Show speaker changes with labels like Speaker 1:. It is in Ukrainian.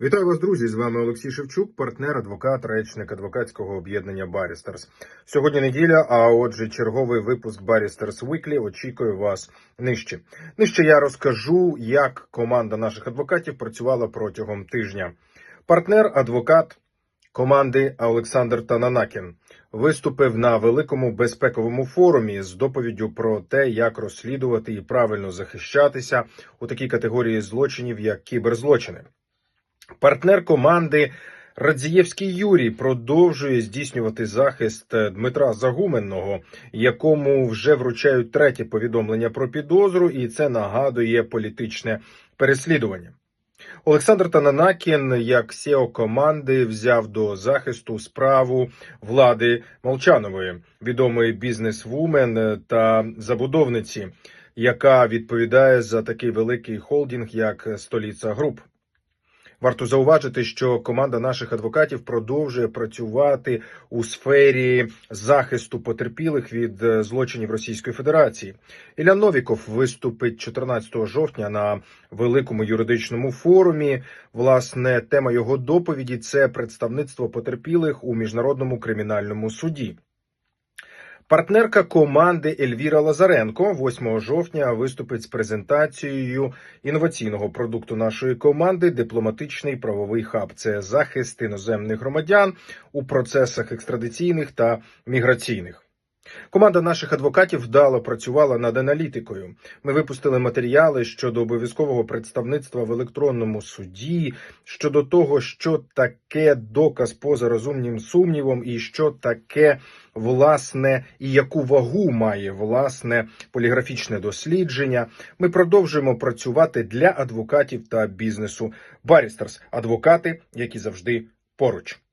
Speaker 1: Вітаю вас, друзі! З вами Олексій Шевчук, партнер, адвокат, речник адвокатського об'єднання Барістерс. Сьогодні неділя, а отже, черговий випуск Барістерс Weekly очікує вас нижче. Нижче я розкажу, як команда наших адвокатів працювала протягом тижня. Партнер, адвокат команди Олександр Тананакін виступив на великому безпековому форумі з доповіддю про те, як розслідувати і правильно захищатися у такій категорії злочинів, як кіберзлочини. Партнер команди Радзієвський Юрій продовжує здійснювати захист Дмитра Загуменного, якому вже вручають третє повідомлення про підозру, і це нагадує політичне переслідування. Олександр Тананакін, як SEO команди, взяв до захисту справу влади Молчанової, відомої бізнес-вумен та забудовниці, яка відповідає за такий великий холдинг, як Століца Груп. Варто зауважити, що команда наших адвокатів продовжує працювати у сфері захисту потерпілих від е, злочинів Російської Федерації. Ілля Новіков виступить 14 жовтня на великому юридичному форумі. Власне, тема його доповіді це представництво потерпілих у міжнародному кримінальному суді. Партнерка команди Ельвіра Лазаренко 8 жовтня виступить з презентацією інноваційного продукту нашої команди Дипломатичний правовий хаб. Це захист іноземних громадян у процесах екстрадиційних та міграційних. Команда наших адвокатів вдало працювала над аналітикою. Ми випустили матеріали щодо обов'язкового представництва в електронному суді, щодо того, що таке доказ поза розумнім сумнівом, і що таке власне і яку вагу має власне поліграфічне дослідження. Ми продовжуємо працювати для адвокатів та бізнесу. Барістерс адвокати, які завжди поруч.